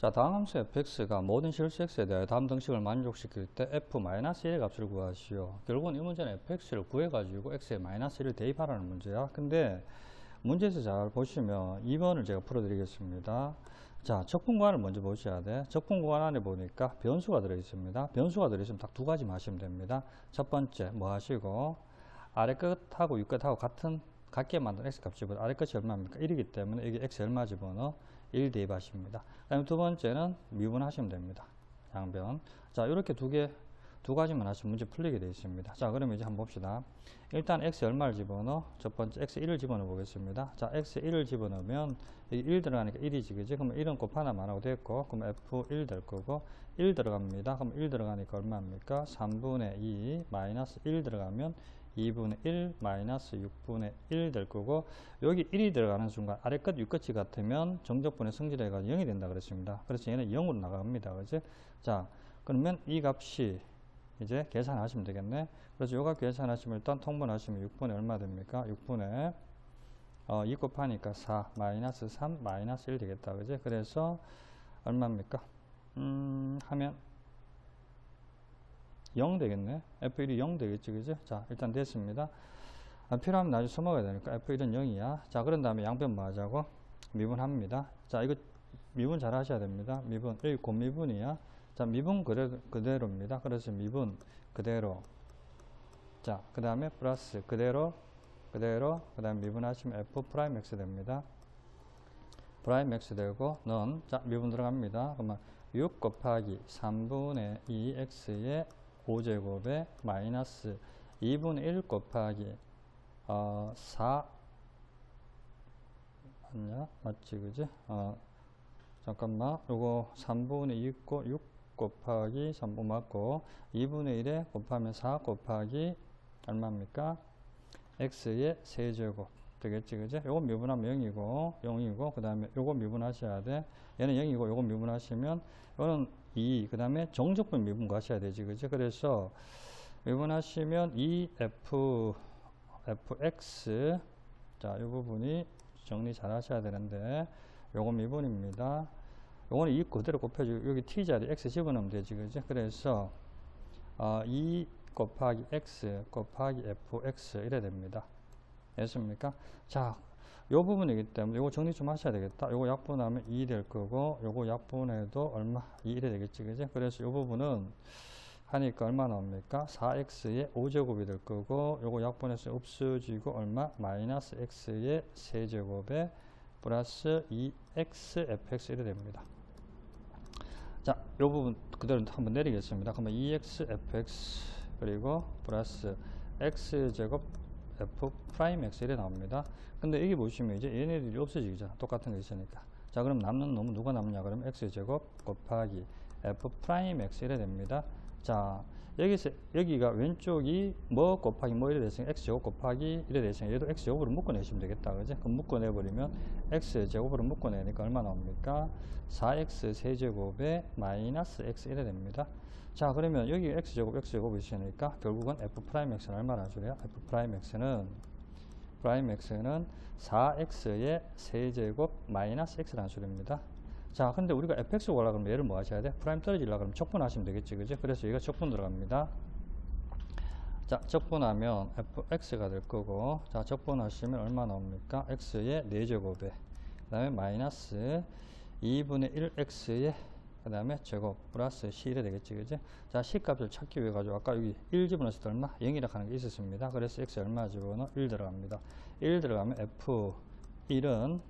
자, 다음 함수 fx가 모든 실수 x에 대해 다음 등식을 만족시킬 때 f-1의 값을 구하시오. 결국은 이 문제는 fx를 구해가지고 x에 마이너스 1을 대입하라는 문제야. 근데 문제에서 잘 보시면 2번을 제가 풀어드리겠습니다. 자, 적분 구간을 먼저 보셔야 돼. 적분 구간 안에 보니까 변수가 들어있습니다. 변수가 들어있으면 딱 두 가지 마시면 됩니다. 첫 번째, 뭐 하시고, 아래 끝하고 위 끝하고 같은, 같게 만든 x값 집어넣어. 아래 끝이 얼마입니까? 1이기 때문에 여기 x 얼마 집어넣어? 1 대입하십니다. 그 다음에 두 번째는 미분하시면 됩니다. 양변. 자, 이렇게 두 개, 두 가지만 하시면 문제 풀리게 되어 있습니다. 자, 그러면 이제 한번 봅시다. 일단 x 얼마를 집어넣어? 첫 번째 x 1을 집어넣어 보겠습니다. 자, x 1을 집어넣으면 여기 1 들어가니까 1이지, 그지? 그러면 1은 곱 하나만 하고 됐고, 그럼 f1 될 거고, 1 들어갑니다. 그럼 1 들어가니까 얼마입니까? 3분의 2 마이너스 1 들어가면 2분의 1 마이너스 6분의 1 될 거고 여기 1이 들어가는 순간 아래 끝, 위 끝이 같으면 정적분의 성질해가 0이 된다 그랬습니다. 그래서 얘는 0으로 나갑니다. 그지? 자, 그러면 이 값이 이제 계산하시면 되겠네. 그래서 요값 계산하시면 일단 통분하시면 6분의 얼마 됩니까? 6분의 어, 2 곱하니까 4 마이너스 3 마이너스 1 되겠다. 그지? 그래서 얼마입니까? 음, 하면 0 되겠네. F1이 0 되겠지, 그죠? 자, 일단 됐습니다. 아, 필요하면 나중에 써먹어야 되니까 F1은 0이야. 자, 그런 다음에 양변 뭐 하자고? 미분합니다. 자, 이거 미분 잘 하셔야 됩니다. 미분, 여기 곱미분이야. 자, 미분 그대, 그대로입니다. 그래서 미분 그대로. 자, 그 다음에 플러스 그대로, 그대로, 그 다음에 미분하시면 F 프라임 X 됩니다. 프라임 X 되고, 넌, 자, 미분 들어갑니다. 그러면 6 곱하기 3분의 2X의 5제곱에 마이너스 2분의 1 곱하기 어, 4 맞냐? 맞지 그지? 어, 잠깐만 요거 3분의 2 있고 6 곱하기 3분 맞고 2분의 1에 곱하면 4 곱하기 얼마입니까? x의 세제곱 되겠지 그지? 요거 미분하면 0이고 0이고 그 다음에 요거 미분하셔야 돼 얘는 0이고 요거 미분하시면 요거는 2, 그 다음에 정적분 미분 가셔야 되지, 그죠? 그래서 미분하시면 2f, fx, 자, 이 부분이 정리 잘 하셔야 되는데, 요거 미분입니다. 요거는 2 그대로 곱해주고, 여기 t자리 x 집어넣으면 되지, 그죠? 그래서, 어, 2 곱하기 x 곱하기 fx 이래 됩니다. 됐습니까? 자, 요 부분이기 때문에 요거 정리 좀 하셔야 되겠다. 요거 약분하면 2 될 거고 요거 약분해도 얼마? 2 이래 되겠지. 그지? 그래서 요 부분은 하니까 얼마 나옵니까? 4x의 5제곱이 될 거고 요거 약분해서 없어지고 얼마? 마이너스 x의 세제곱에 플러스 2x fx 이래 됩니다. 자, 요 부분 그대로 한번 내리겠습니다. 그러면 2x fx 그리고 플러스 x제곱 f 프라임 x 이래 나옵니다. 근데 여기 보시면 이제 얘네들이 없어지죠. 똑같은 거 있으니까. 자, 그럼 남는 놈은 누가 남냐? 그러면 x제곱 곱하기 f 프라임 x 이래 됩니다. 자, 여기서, 여기가 왼쪽이 뭐 곱하기 뭐 이래 됐으니까 x제곱 곱하기 이래 됐으니까 얘도 x제곱으로 묶어내시면 되겠다. 그지? 그럼 묶어내버리면 x제곱으로 묶어내니까 얼마 나옵니까? 4x 세제곱에 마이너스 x 이래 됩니다. 자 그러면 여기 x제곱 x제곱 있으니까 결국은 f 프라임 x는 얼마나 주래요? f 프라임 x는 프라임 x는 4x의 세제곱 마이너스 x라는 수입니다. 자 근데 우리가 fx 구하려 그러면 얘를 뭐 하셔야 돼? 프라임 떨어지려 그러면 적분 하시면 되겠지 그죠? 그래서 여기가 적분 들어갑니다. 자 적분하면 fx가 될 거고 자 적분하시면 얼마 나옵니까? x의 4제곱에 그 다음에 마이너스 2분의 1x의 그 다음에 제곱 플러스 c 이래 되겠지 그지 자 c 값을 찾기 위해 가지고 아까 여기 1 집어넣었을 때 얼마 0이라 하는 게 있었습니다 그래서 x 얼마 집어넣어 1 들어갑니다 1 들어가면 f 1은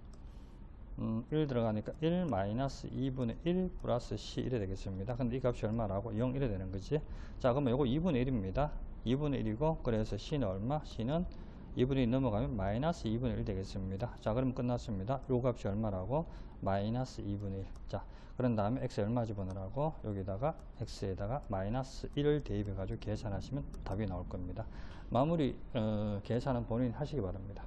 음, 1 들어가니까 1 마이너스 2분의 1 플러스 c 이래 되겠습니다 근데 이 값이 얼마라고 0 이래 되는 거지 자 그러면 요거 2분의 1입니다 2분의 1이고 그래서 c는 얼마 c는 2분의 1 넘어가면 마이너스 2분의 1 되겠습니다. 자, 그럼 끝났습니다. 요 값이 얼마라고? 마이너스 2분의 1. 자, 그런 다음에 x 얼마 집어넣으라고? 여기다가 x에다가 마이너스 1을 대입해가지고 계산하시면 답이 나올 겁니다. 마무리 어, 계산은 본인이 하시기 바랍니다.